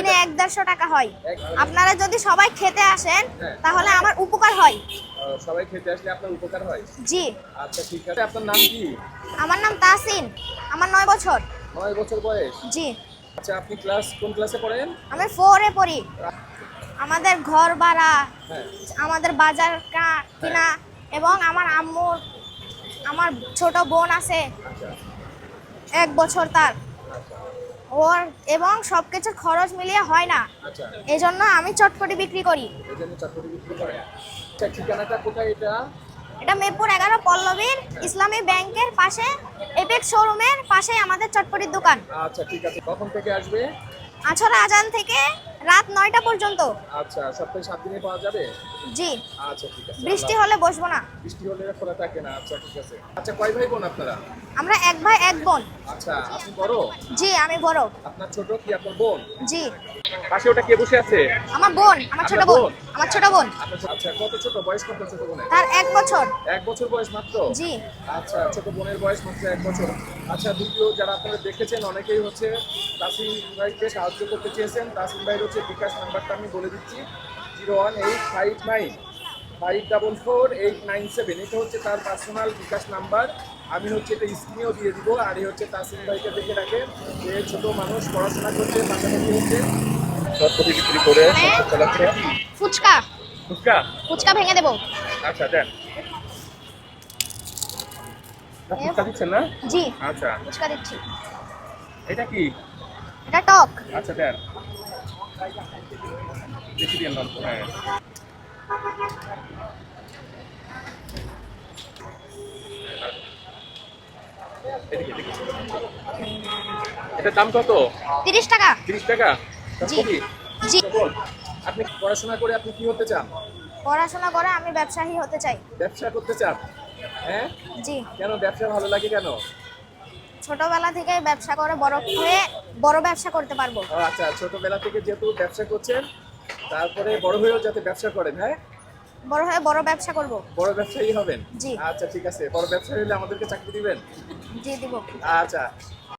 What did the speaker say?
দিনে এক দেড়শো টাকা হয়। আপনারা যদি সবাই খেতে আসেন হ্যাঁ। তাহলে আমার উপকার হয়। সবাই খেতে আসলে আপনার উপকার হয়? জি। আচ্ছা ঠিক আছে। আপনার নাম কি? আমার নাম তাসিন আমার নয় বছর। নয় বছর বয়স? জি। আচ্ছা আপনি ক্লাস কোন ক্লাসে পড়েন? আমি ফোরে পড়ি। আমাদের ঘর ভাড়া হ্যাঁ। আমাদের বাজার কা- কিনা এবং আমার আম্মুর আমার ছোট বোন আছে। আচ্ছা। এক বছর তার। ওর এবং সব কিছুর খরচ মিলিয়ে হয় না। আচ্ছা। এই জন্য আমি চটপটি বিক্রি করি। আচ্ছা এটা? মেপুর এগারো পল্লবীর ইসলামী ব্যাংকের পাশে এপেক্স শোরুমের পাশে আমাদের চটপটির দোকান। আচ্ছা ঠিক আছে। কখন থেকে আসবে? আছর আজান থেকে রাত নয়টা পর্যন্ত। আচ্ছা সপ্তাহে সাত দিনে পাওয়া যাবে? জি। আচ্ছা ঠিক আছে। বৃষ্টি হলে বসবো না। বৃষ্টি হলে খোলা থাকে না। আচ্ছা ঠিক আছে। আচ্ছা কয় ভাই বোন আপনারা? আমরা এক ভাই এক বোন। আচ্ছা আপনি বড়? জি আমি বড়। আপনার ছোট কি আপনার বোন? জি। পাশে ওটা কে বসে আছে? আমার বোন আমার ছোট বোন? আমার ছোট বোন। আচ্ছা কত ছোট? বয়স কত ছোট বোনের? তার এক বছর। এক বছর বয়স মাত্র? জি। আচ্ছা ছোট বোনের বয়স মাত্র এক বছর। আচ্ছা দ্বিতীয় যারা আপনারা দেখেছেন অনেকেই হচ্ছে তাসিম ভাইকে সাহায্য করতে চেয়েছেন। তাসিম ভাইয়ের হচ্ছে বিকাশ নাম্বারটা আমি বলে দিচ্ছি zero one eight five nine. Five double four eight nine seven এটা হচ্ছে তার পার্সোনাল বিকাশ নাম্বার আমি হচ্ছে এটা স্ক্রিনেও দিয়ে দিব আর এই হচ্ছে তাসিম ভাইকে দেখে রাখেন যে ছোট মানুষ পড়াশোনা করছে পাশাপাশি হচ্ছে সরকারি বিক্রি করে চালাচ্ছে ফুচকা। ফুচকা? ফুচকা ভেঙে দেবো। আচ্ছা দেন। ফুচকা দিচ্ছেন না? জি। আচ্ছা। ফুচকা দিচ্ছি। এটা কি? এটা টক। আচ্ছা দেন। বেশি দিন এটার দাম কত? তিরিশ টাকা। তিরিশ টাকা? জি। জি। আপনি পড়াশোনা করে আপনি কি হতে চান? পড়াশোনা করে আমি ব্যবসায়ী হতে চাই। ব্যবসা করতে চান? হ্যাঁ? জি। কেন ব্যবসা ভালো লাগে কেন? ছোটবেলা থেকে ব্যবসা করে বড় হয়ে বড় ব্যবসা করতে পারব। আচ্ছা ছোটবেলা থেকে যেহেতু ব্যবসা করছেন তারপরে বড় হয়েও যাতে ব্যবসা করেন হ্যাঁ? বড় হয়ে বড় ব্যবসা করব। বড় ব্যবসায়ী হবেন? জি। আচ্ছা ঠিক আছে। বড় ব্যবসায়ী হলে আমাদেরকে চাকরি দিবেন? জি দিব। আচ্ছা।